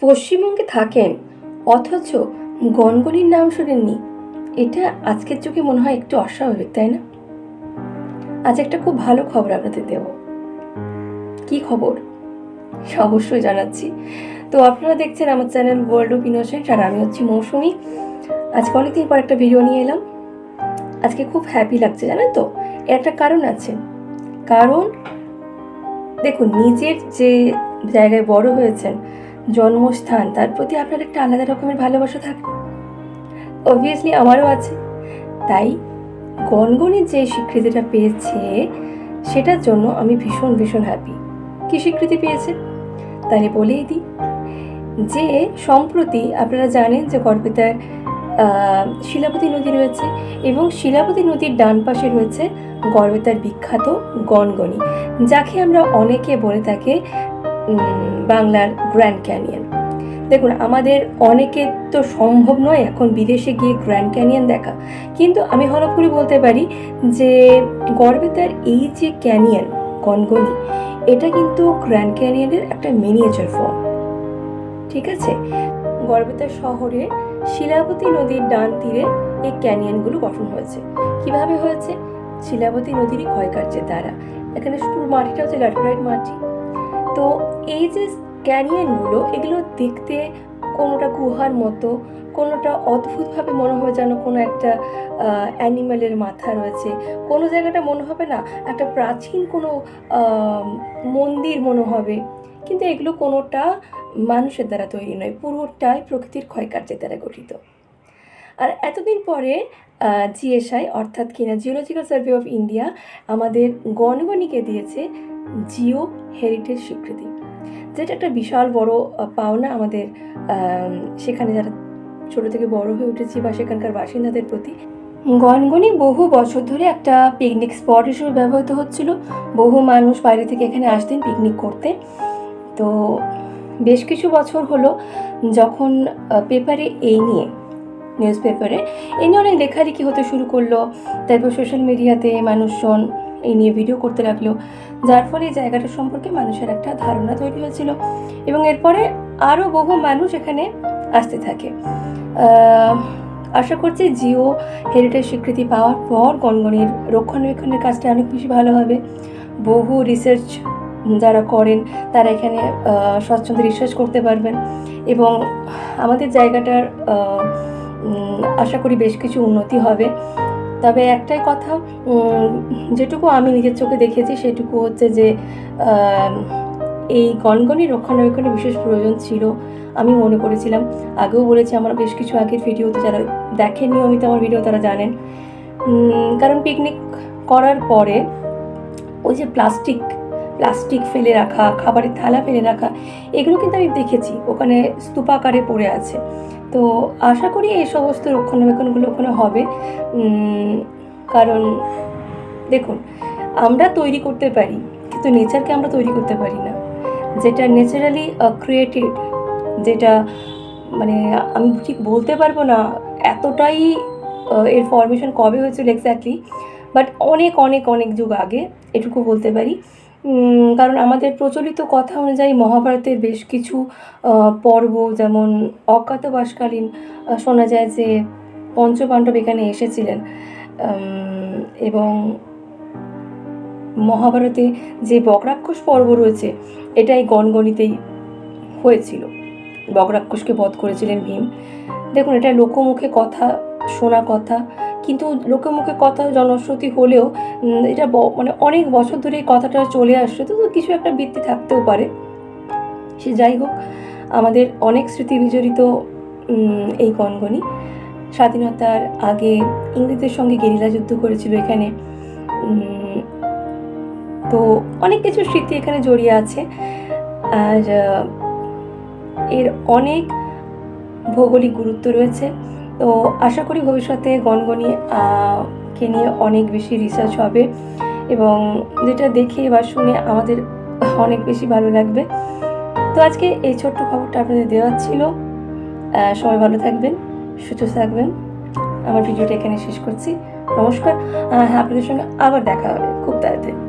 পশ্চিমবঙ্গে থাকেন, অথচ গনগনির নাম শোনেননি। এটা আজকের যুগে মনে হয় একটু অস্বাভাবিক, তাই না? আজ একটা খুব ভালো খবর আপনাদের দেব। কি খবর? অবশ্যই জানাচ্ছি। তো আপনারা দেখছেন আমার চ্যানেল ওয়ার্ল্ড অফ ইনোসেন্ট আর আমি হচ্ছি মৌসুমি। আজকে অনেকদিন পর একটা ভিডিও নিয়ে এলাম। আজকে খুব হ্যাপি লাগছে, জানেন তো? এর একটা কারণ আছে। কারণ, দেখুন, নিজের যে জায়গায় বড় হয়েছেন জন্মস্থান, তার প্রতি আপনার একটা আলাদা রকমের ভালোবাসা থাকে অবভিয়াসলি আমারও আছে। তাই গনগনি যে স্বীকৃতিটা পেয়েছে, সেটার জন্য আমি ভীষণ ভীষণ হ্যাপি কি স্বীকৃতি পেয়েছে? তাহলে বলেই দিই যে, সম্প্রতি আপনারা জানেন যে গড়বেতার শিলাপতি নদী রয়েছে এবং শিলাপতি নদীর ডান পাশে রয়েছে গড়বেতার বিখ্যাত গনগনি, যাকে আমরা অনেকে বলে থাকি বাংলার গ্র্যান্ড ক্যানিয়ন দেখুন, আমাদের অনেকের তো সম্ভব নয় এখন বিদেশে গিয়ে গ্র্যান্ড ক্যানিয়ন দেখা। কিন্তু আমি হলফ করে বলতে পারি যে গড়বেতার এই যে ক্যানিয়ন, গনগনি, এটা কিন্তু গ্র্যান্ড ক্যানিয়নের একটা মিনিয়েচার ফর্ম ঠিক আছে? গড়বেতার শহরে শিলাবতী নদীর ডান তীরে এই ক্যানিয়নগুলো গঠন হয়েছে। কীভাবে হয়েছে? শিলাবতী নদীরই ক্ষয়কার্যের দ্বারা। এখানে পুরো মাটিটা হচ্ছে ল্যাটেরাইট মাটি। তো এই যে ক্যানিয়নগুলো এগুলো দেখতে কোনোটা গুহার মতো, কোনোটা অদ্ভুতভাবে মনে হবে যেন কোনো একটা অ্যানিম্যালের মাথা রয়েছে। কোনো জায়গাটা মনে হবে না, একটা প্রাচীন কোনো মন্দির মনে হবে। কিন্তু এগুলো কোনোটা মানুষের দ্বারা তৈরি নয়, পুরোটাই প্রকৃতির ক্ষয়কার্যের দ্বারা গঠিত। আর এতদিন পরে জিএসআই অর্থাৎ কিনা জিওলজিক্যাল সার্ভে অফ ইন্ডিয়া আমাদের গণগণিকে দিয়েছে জিও হেরিটেজ স্বীকৃতি। যেটা একটা বিশাল বড় পাওনা আমাদের সেখানে যারা ছোটো থেকে বড় হয়ে উঠেছি বা সেখানকার বাসিন্দাদের প্রতি। গনগনি বহু বছর ধরে একটা পিকনিক স্পট হিসেবে ব্যবহৃত হচ্ছিল। বহু মানুষ বাইরে থেকে এখানে আসতেন পিকনিক করতে। তো বেশ কিছু বছর হলো যখন পেপারে এই নিয়ে নিউজ পেপারে এই নিয়ে অনেক লেখালেখি হতে শুরু করল, তারপর সোশ্যাল মিডিয়াতে মানুষজন এই নিয়ে ভিডিও করতে লাগল। যার ফলে এই জায়গাটা সম্পর্কে মানুষের একটা ধারণা তৈরি হয়েছিল এবং এরপরে আরও বহু মানুষ এখানে আসতে থাকে। আশা করছি জিও হেরিটেজ স্বীকৃতি পাওয়ার পর গনগনির রক্ষণাবেক্ষণের কাজটা অনেক বেশি ভালো হবে। বহু রিসার্চ যারা করেন, তারা এখানে স্বচ্ছন্দে রিসার্চ করতে পারবেন। এবং আমাদের জায়গাটার আশা করি বেশ কিছু উন্নতি হবে। তবে একটাই কথা যেটুকু আমি নিজের চোখে দেখেছি সেটুকু হচ্ছে যে এই গনগনি রক্ষণাবেক্ষণের বিশেষ প্রয়োজন ছিল আমি মনে করেছিলাম। আগেও বলেছি আমার বেশ কিছু আগের ভিডিওতে যারা দেখেন নিয়মিত আমার ভিডিও তারা জানেন। কারণ পিকনিক করার পরে ওই যে প্লাস্টিক প্লাস্টিক ফেলে রাখা, খাবারের থালা ফেলে রাখা, এগুলো কিন্তু আমি দেখেছি। ওখানে স্তূপাকারে পড়ে আছে। তো আশা করি এই সমস্ত রক্ষণাবেক্ষণগুলো ওখানে হবে। কারণ দেখুন, আমরা তৈরি করতে পারি, কিন্তু নেচারকে আমরা তৈরি করতে পারি না। যেটা ন্যাচারালি ক্রিয়েটেড যেটা মানে আমি ঠিক বলতে পারব না এতটাই এর ফরমেশন কবে হয়েছিল এক্স্যাক্টলি বাট অনেক অনেক অনেক যুগ আগে, এটুকু বলতে পারি। কারণ আমাদের প্রচলিত কথা অনুযায়ী মহাভারতের বেশ কিছু পর্ব, যেমন অজ্ঞাতবাসকালীন শোনা যায় যে পঞ্চপাণ্ডব এখানে এসেছিলেন। এবং মহাভারতে যে বকরাক্ষস পর্ব রয়েছে, এটাই গণগণিতেই হয়েছিল। বকরাক্ষসকে বধ করেছিলেন ভীম। দেখুন, এটা লোকমুখে কথা, শোনা কথা কিন্তু লোকমুখে কথা জনশ্রুতি হলেও এটা মানে অনেক বছর ধরে এই কথাটা চলে আসছে, তো তো কিছু একটা ভিত্তি থাকতেও পারে। সে যাই হোক, আমাদের অনেক স্মৃতি বিজড়িত এই গনগনি। স্বাধীনতার আগে ইংরেজদের সঙ্গে গেরিলা যুদ্ধ করেছিল এখানে। তো অনেক কিছু স্মৃতি এখানে জড়িয়ে আছে। আর, এর অনেক ভৌগোলিক গুরুত্ব রয়েছে। তো আশা করি ভবিষ্যতে গনগনি কে নিয়ে অনেক বেশি রিসার্চ হবে এবং যেটা দেখে বা শুনে আমাদের অনেক বেশি ভালো লাগবে। তো আজকে এই ছোট্ট খবরটা আপনাদের দেওয়ার ছিল। সবাই ভালো থাকবেন, সুস্থ থাকবেন। আমার ভিডিওটা এখানে শেষ করছি। নমস্কার। হ্যাঁ আপনাদের সঙ্গে আবার দেখা হবে খুব তাড়াতাড়ি।